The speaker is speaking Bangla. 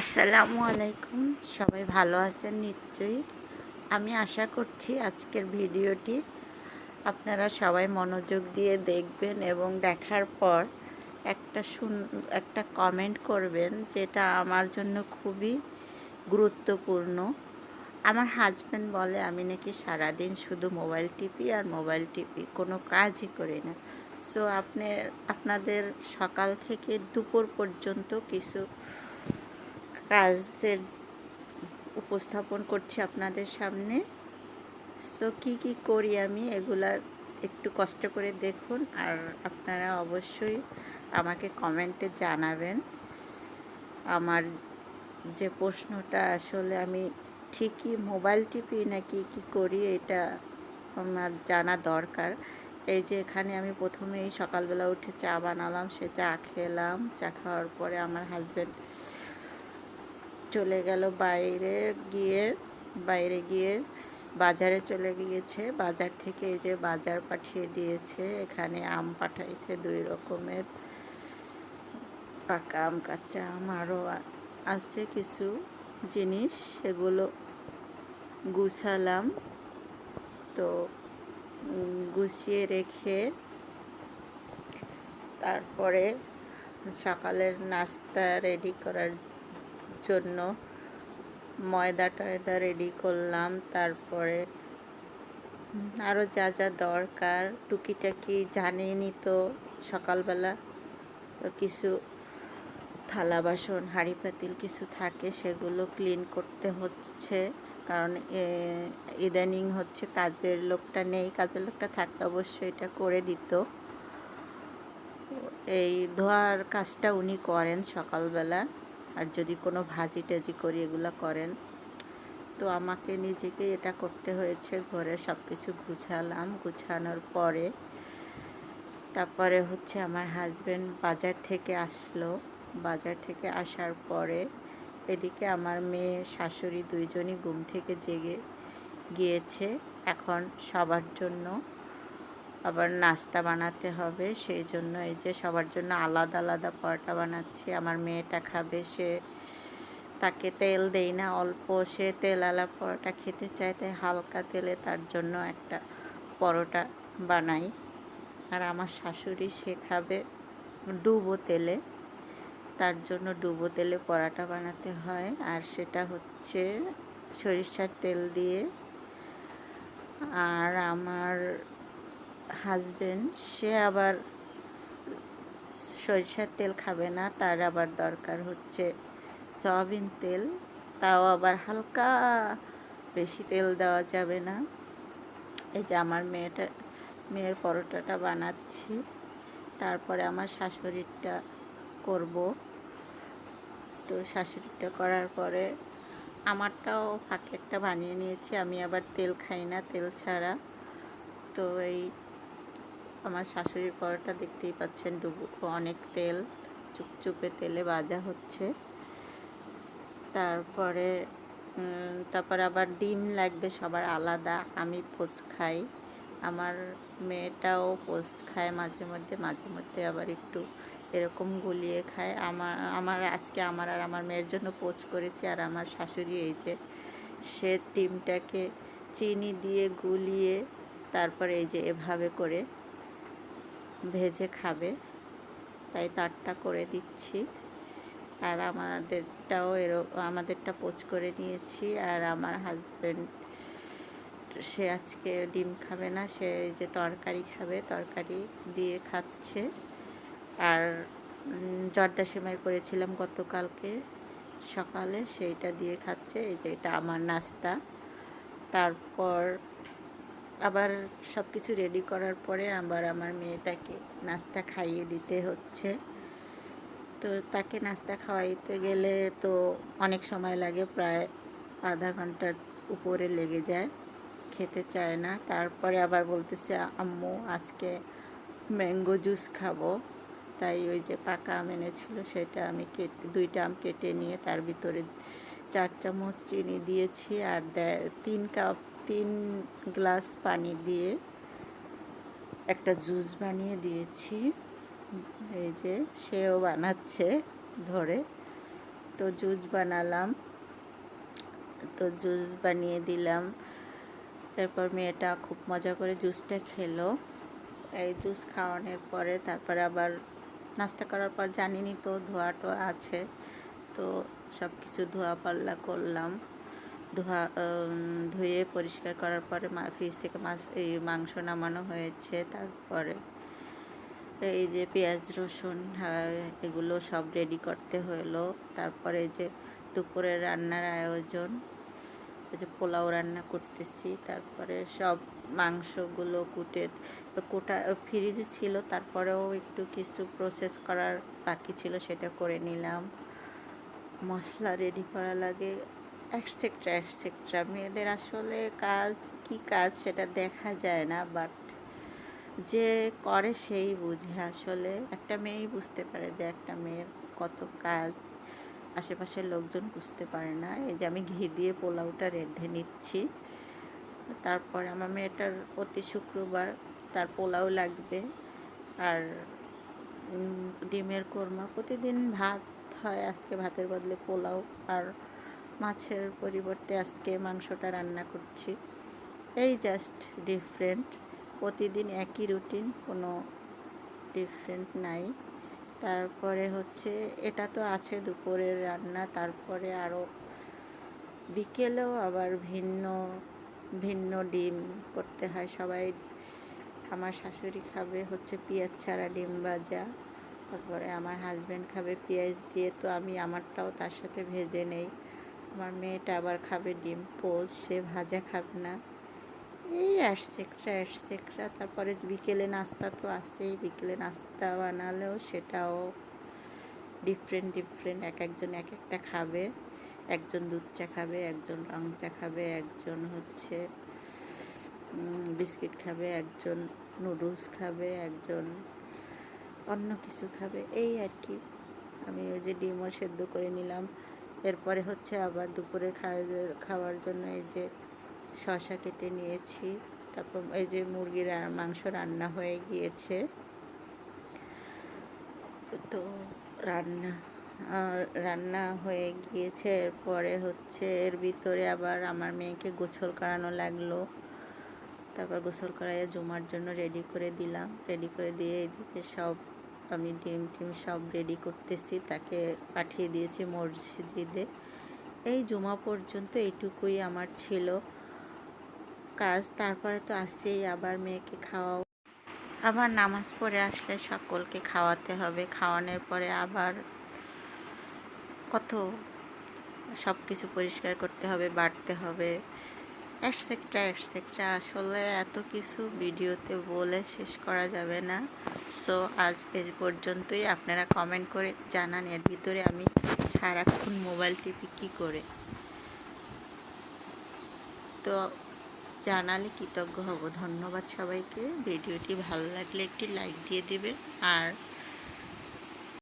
আসসালামু আলাইকুম। সবাই ভালো আছেন নিশ্চয়ই? আমি আশা করছি আজকের ভিডিওটি আপনারা সবাই মনোযোগ দিয়ে দেখবেন এবং দেখার পর একটা শুন, একটা কমেন্ট করবেন যেটা আমার জন্য খুবই গুরুত্বপূর্ণ। আমার হাজব্যান্ড বলে, আমি নাকি সারাদিন শুধু মোবাইল টিপি আর মোবাইল টিপি কোনো কাজই করি না। সো আপনি, আপনাদের সকাল থেকে দুপুর পর্যন্ত কিছু কাজের উপস্থাপন করছি আপনাদের সামনে। সো কি কি করি আমি এগুলা একটু কষ্ট করে দেখুন আর আপনারা অবশ্যই আমাকে কমেন্টে জানাবেন। আমার যে প্রশ্নটা আসলে আমি ঠিকই মোবাইল টিপি নাকি কি করি এটা আমার জানা দরকার। এই যে এখানে আমি প্রথমেই সকালবেলা উঠে চা বানালাম, সে চা খেলাম, চা খাওয়ার পরে আমার হাজব্যান্ড চলে গেল বাইরে গিয়ে বাইরে গিয়ে বাজারে চলে গিয়েছে। বাজার থেকে এই যে বাজার পাঠিয়ে দিয়েছে। এখানে আম পাঠাইছে দুই রকমের। পাকা আম, কাঁচা আম আরও আছে কিছু জিনিস। সেগুলো গুছালাম। তো গুছিয়ে রেখে তারপরে সকালের নাস্তা রেডি করার জন্য ময়দা টয়দা রেডি করলাম। তারপরে আরও যা যা দরকার, টুকিটাকি জানিয়ে তো সকালবেলা। কিছু থালা বাসন, হাঁড়ি পাতিল কিছু থাকে, সেগুলো ক্লিন করতে হচ্ছে। কারণ ইদানিং হচ্ছে কাজের লোকটা নেই, কাজের লোকটা থাকলে অবশ্যই এটা করে দিত। এই ধোয়ার কাজটা উনি করেন সকালবেলা। আর যদি কোনো ভাজি টাজি করি, এগুলো করেন। তো আমাকে নিজেকে এটা করতে হয়েছে, ঘরে সব কিছু গুছালাম। গুছানোর পরে তারপরে হচ্ছে আমার হাজব্যান্ড বাজার থেকে আসলো। বাজার থেকে আসার পরে এদিকে আমার মেয়ে, শাশুড়ি দুইজনই ঘুম থেকে জেগে গিয়েছে। এখন সবার জন্য আবার নাস্তা বানাতে হবে, সেই জন্য এই যে সবার জন্য আলাদা আলাদা পরোটা বানাচ্ছি। আমার মেয়েটা খাবে, সে তাকে তেল দেই না, অল্প সে তেলালা পরোটা খেতে চায়, তাই হালকা তেলে তার জন্য একটা পরোটা বানাই। আর আমার শাশুড়ি, সে খাবে ডুবো তেলে। তার জন্য ডুবো তেলে পরোটা বানাতে হয়। আর সেটা হচ্ছে সরিষার তেল দিয়ে। আর আমার হাজবেন্ড, সে আবার সরিষার তেল খাবে না, তার আবার দরকার হচ্ছে সয়াবিন তেল, তাও আবার হালকা বেশি তেল দেওয়া যাবে না। এই যে আমার মেয়েটা, মেয়ের পরোটাটা বানাচ্ছি, তারপরে আমার শাশুড়িরটা করব। তো শাশুড়িটা করার পরে আমারটাও ফাঁকে একটা বানিয়ে নিয়েছি, আমি আবার তেল খাই না, তেল ছাড়া। তো এই আমার শাশুড়ির পরোটা দেখতেই পাচ্ছেন ডুবু অনেক তেল, চুপচুপে তেলে ভাজা হচ্ছে। তারপরে তারপর আবার ডিম লাগবে, সবার আলাদা, আমি পোচ খাই। আমার মেয়েটাও পোচ খায় মাঝে মধ্যে মাঝে মধ্যে আবার একটু এরকম গুলিয়ে খায়। আমার আমার আজকে আমার আর আমার মেয়ের জন্য পোচ করেছি, আর আমার শাশুড়ি এই যে, সে ডিমটাকে চিনি দিয়ে গুলিয়ে, তারপরে এই যে এভাবে করে ভেজে খাবে। তাই তারটা করে দিচ্ছি। আর আমাদেরটাও এরকম আমাদেরটা পোচ করে নিয়েছি। আর আমার হাজব্যান্ড সে আজকে ডিম খাবে না, সে যে তরকারি খাবে, তরকারি দিয়ে খাচ্ছে। আর জর্দা সেমাই করেছিলাম গতকালকে সকালে, সেইটা দিয়ে খাচ্ছে। এই যে এটা আমার নাস্তা। তারপর আবার সব কিছু রেডি করার পরে আবার আমার মেয়েটাকে নাস্তা খাইয়ে দিতে হচ্ছে। তো তাকে নাস্তা খাওয়াইতে গেলে তো অনেক সময় লাগে, প্রায় আধা ঘণ্টার উপরে লেগে যায়, খেতে চায় না। তারপরে আবার বলতেছে, আম্মু, আজকে ম্যাঙ্গো জুস খাব। তাই ওই যে পাকা আম এনেছিল, সেটা আমি কেটে, দুইটা আম কেটে নিয়ে তার ভিতরে চার চামচ চিনি দিয়েছি আর তিন কাপ তিন গ্লাস পানি দিয়ে একটা জুস বানিয়ে দিয়েছি। এই যে সেও বানাচ্ছে ধরে। তো জুস বানালাম। তো জুস বানিয়ে দিলাম। এরপর মেয়েটা খুব মজা করে জুসটা খেলো। এই জুস খাওয়ানোর পরে তারপরে আবার নাস্তা করার পর জানিনি তো ধোয়া টোয়া আছে। তো সব কিছু ধোয়া পাল্লা করলাম। ধোয়া ধুয়ে পরিষ্কার করার পরে ফ্রিজ থেকে মাছ এই মাংস নামানো হয়েছে তারপরে এই যে পেঁয়াজ রসুন হ্যাঁ, এগুলো সব রেডি করতে হলো। তারপরে যে দুপুরের রান্নার আয়োজন যে পোলাও রান্না করতেছি। তারপরে সব মাংসগুলো কুটে কোটা ফ্রিজে ছিল তারপরেও একটু কিছু প্রসেস করার বাকি ছিল সেটা করে নিলাম। মশলা রেডি করা লাগে। একসেকট্রা একসেকট্রা মেয়েদের আসলে কাজ, কি কাজ সেটা দেখা যায় না, বাট যে করে সেই বুঝে। আসলে একটা মেয়েই বুঝতে পারে যে একটা মেয়ের কত কাজ আশেপাশের লোকজন বুঝতে পারে না। এই যে আমি ঘি দিয়ে পোলাওটা রেঁধে নিচ্ছি। তারপরে আমার মেয়েটার প্রতি শুক্রবার তার পোলাও লাগবে। আর ডিমের কোরমা। প্রতিদিন ভাত হয়, আজকে ভাতের বদলে পোলাও। আর মাছের পরিবর্তে আজকে মাংসটা রান্না করছি। এই জাস্ট ডিফারেন্ট প্রতিদিন একই রুটিন কোনো ডিফারেন্ট নাই। তারপরে হচ্ছে, এটা তো আছে দুপুরের রান্না, তারপরে আরও বিকেলেও আবার ভিন্ন ভিন্ন ডিম করতে হয়। সবাই আমার শাশুড়ি খাবে হচ্ছে পেঁয়াজ ছাড়া ডিম ভাজা, তারপরে আমার হাজব্যান্ড খাবে পেঁয়াজ দিয়ে। তো আমি আমারটাও তার সাথে ভেজে নেই। আমার মেয়েটা আবার খাবে ডিম, পোজ, সে ভাজা খাবে না। এই অ্যাটসেট্রা অ্যাটসেট্রা তারপরে বিকেলে নাস্তা তো আসছেই বিকেলে নাস্তা বানালেও সেটাও ডিফারেন্ট ডিফারেন্ট এক একজন এক একটা খাবে। একজন দুধ চা খাবে, একজন রং চা খাবে, একজন হচ্ছে বিস্কিট খাবে, একজন নুডলস খাবে, একজন অন্য কিছু খাবে। এই আর কি। আমি ওই যে ডিমও সেদ্ধ করে নিলাম। এরপরে হচ্ছে আবার দুপুরে খাওয়ার জন্য এই যে শশা কেটে নিয়েছি, তারপর এই যে মুরগির মাংস রান্না হয়ে গিয়েছে। তো রান্না রান্না হয়ে গিয়েছে, এরপরে হচ্ছে এর ভিতরে আবার আমার মেয়েকে গোসল করানো লাগল। তারপর গোসল করাইয়ে জুমার জন্য রেডি করে দিলাম। রেডি করে দিয়ে এদিকে সব আমি ডিম, টিম সব রেডি করতেছি, তাকে পাঠিয়ে দিয়েছি মসজিদে। এই জুমা পর্যন্ত এইটুকুই আমার ছিল কাজ, তারপরে তো আসছেই আবার মেয়েকে খাওয়া আবার নামাজ পড়ে আসলে সকলকে খাওয়াতে হবে, খাওয়ানোর পরে আবার কত সব কিছু পরিষ্কার করতে হবে, বাড়তে হবে। অ্যাটসেট্রা অ্যাটসেট্রা আসলে এত কিছু ভিডিওতে বলে শেষ করা যাবে না। সো আজ এ পর্যন্তই। আপনারা কমেন্ট করে জানান এর ভিতরে আমি সারাক্ষণ মোবাইল টিপি কী করে। তো, জানালে কৃতজ্ঞ হব। ধন্যবাদ সবাইকে। ভিডিওটি ভালো লাগলে একটি লাইক দিয়ে দিবে আর